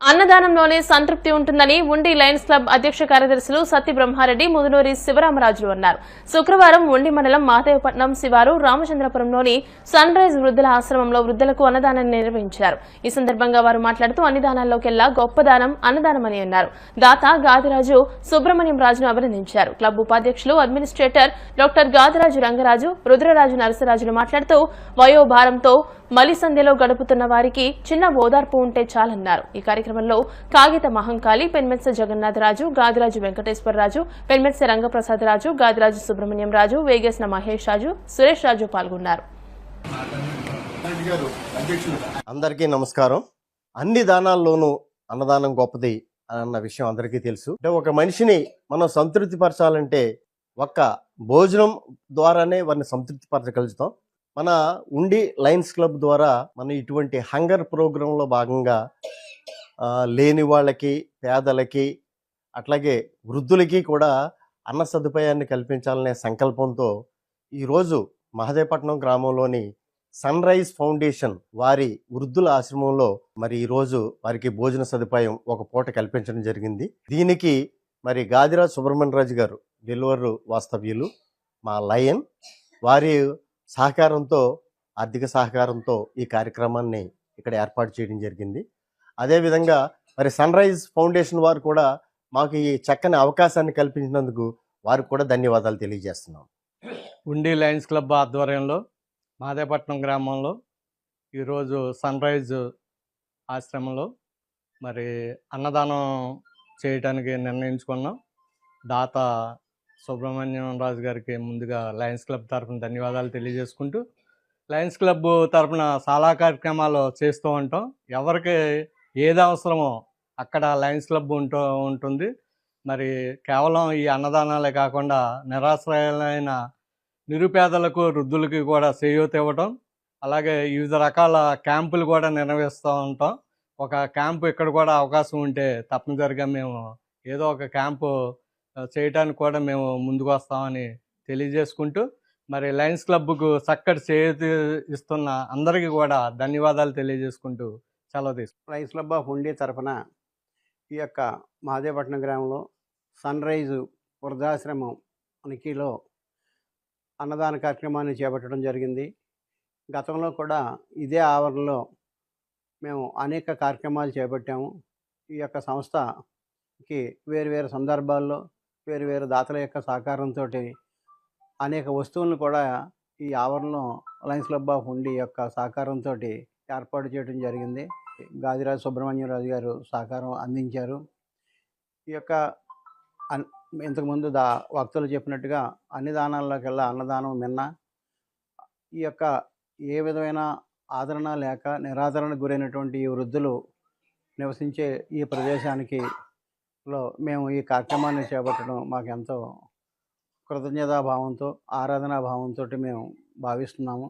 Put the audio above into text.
అన్నదానంలోనే సంతృప్తి ఉంటుందని ఉండి లయన్స్ క్లబ్ అధ్యక్ష కార్యదర్శులు సత్య బ్రహ్మారెడ్డి ముదునూరి శివరామరాజులు అన్నారు. శుక్రవారం ఉండి మండలం మాదేవపట్నం శివారు రామచంద్రపురంలోని సన్ రైజ్ వృద్ధుల ఆశ్రమంలో వృద్ధులకు అన్నదానాన్ని నిర్వహించారు. ఈ సందర్భంగా వారు మాట్లాడుతూ అన్నదానాల్లోకెల్లా గొప్ప దానం అన్నదానమని అన్నారు. దాత గాదిరాజు సుబ్రహ్మణ్యం రాజును అభినందించారు. క్లబ్ ఉపాధ్యక్షులు అడ్మినిస్ట్రేటర్ డాక్టర్ గాదిరాజు రంగరాజు రుద్రరాజు నరసరాజులు మాట్లాడుతూ వయోభారంతో మలిసంధ్యలో గడుపుతున్న వారికి చిన్న ఓదార్పు ఉంటే చాలన్నారు. ఈ కార్యక్రమంలో కాగిత మహంకాళి పెన్మెత్స జగన్నాథరాజు గాదిరాజు వెంకటేశ్వరరాజు పెన్మెత్స రంగప్రసాదరాజు గాదిరాజు సుబ్రహ్మణ్యం రాజు వేగేసిన మహేష్ రాజు సురేష్ రాజు పాల్గొన్నారు. అందరికీ నమస్కారం. అన్ని దానాల్లోనూ అన్నదానం గొప్పది అన్న విషయం అందరికీ తెలుసు. అంటే ఒక మనిషిని మనం సంతృప్తి పరచాలంటే ఒక్క భోజనం ద్వారానే వారిని సంతృప్తిపరచగలుగుతాం. మన ఉండి లయన్స్ క్లబ్ ద్వారా మన ఇటువంటి హంగర్ ప్రోగ్రాంలో భాగంగా లేని వాళ్ళకి పేదలకి అట్లాగే వృద్ధులకి కూడా అన్న సదుపాయాన్ని కల్పించాలనే సంకల్పంతో ఈరోజు మహదేపట్నం గ్రామంలోని సన్ రైజ్ ఫౌండేషన్ వారి వృద్ధుల ఆశ్రమంలో మరి ఈరోజు వారికి భోజన సదుపాయం ఒక పూట కల్పించడం జరిగింది. దీనికి మరి గాదిరాజ్ సుబ్రహ్మణ్యరాజు గారు డెలివర్ వాస్తవ్యులు మా లయన్ వారి సహకారంతో ఆర్థిక సహకారంతో ఈ కార్యక్రమాన్ని ఇక్కడ ఏర్పాటు చేయడం జరిగింది. అదేవిధంగా మరి సన్ రైజ్ ఫౌండేషన్ వారు కూడా మాకు ఈ చక్కని అవకాశాన్ని కల్పించినందుకు వారికి కూడా ధన్యవాదాలు తెలియజేస్తున్నాం. ఉండి లయన్స్ క్లబ్ ఆధ్వర్యంలో మాదేపట్నం గ్రామంలో ఈరోజు సన్ రైజ్ ఆశ్రమంలో మరి అన్నదానం చేయడానికి నిర్ణయించుకున్నాం. దాత సుబ్రహ్మణ్యం రాజు గారికి ముందుగా లయన్స్ క్లబ్ తరఫున ధన్యవాదాలు తెలియజేసుకుంటూ లయన్స్ క్లబ్ తరఫున చాలా కార్యక్రమాలు చేస్తూ ఉంటాం. ఎవరికి ఏది అవసరమో అక్కడ లయన్స్ క్లబ్ ఉంటూ ఉంటుంది. మరి కేవలం ఈ అన్నదానాలే కాకుండా నిరాశ్రయాలైన నిరుపేదలకు వృద్ధులకి కూడా చేయూత ఇవ్వటం అలాగే వివిధ రకాల క్యాంపులు కూడా నిర్వహిస్తూ ఉంటాం. ఒక క్యాంపు ఇక్కడ కూడా అవకాశం ఉంటే తప్పనిసరిగా మేము ఏదో ఒక క్యాంపు చేయడానికి చేయటానికి కూడా మేము ముందుకు వస్తామని తెలియజేసుకుంటూ మరి లయన్స్ క్లబ్కు చక్కటి చేతి ఇస్తున్న అందరికీ కూడా ధన్యవాదాలు తెలియజేసుకుంటూ సెలవు తీసుకుంటాం లయన్స్ క్లబ్ ఆఫ్ ఉండే తరఫున ఈ యొక్క మహాదేవపట్నం గ్రామంలో సన్ రైజ్ వృద్ధాశ్రమం ఉనికిలో అన్నదాన కార్యక్రమాన్ని చేపట్టడం జరిగింది. గతంలో కూడా ఇదే ఆవరణలో మేము అనేక కార్యక్రమాలు చేపట్టాము. ఈ యొక్క సంస్థకి వేరు వేరు సందర్భాల్లో వేరు వేరు దాతల యొక్క సహకారంతో అనేక వస్తువులను కూడా ఈ ఆవరణలో లయన్స్ క్లబ్ ఆఫ్ ఉండి యొక్క సహకారంతో ఏర్పాటు చేయడం జరిగింది. గాదిరాజు సుబ్రహ్మణ్యరాజు గారు సహకారం అందించారు. ఈ యొక్క అన్ ఇంతకుముందు దా వక్తలు చెప్పినట్టుగా అన్ని దానాల్లోకెల్లా అన్నదానం మిన్న. ఈ యొక్క ఏ విధమైన ఆదరణ లేక నిరాదరణకు గురైనటువంటి ఈ వృద్ధులు నివసించే ఈ ప్రదేశానికి లో మేము ఈ కార్యక్రమాన్ని చేపట్టడం మాకు ఎంతో కృతజ్ఞతా భావంతో ఆరాధనా భావంతో మేము భావిస్తున్నాము.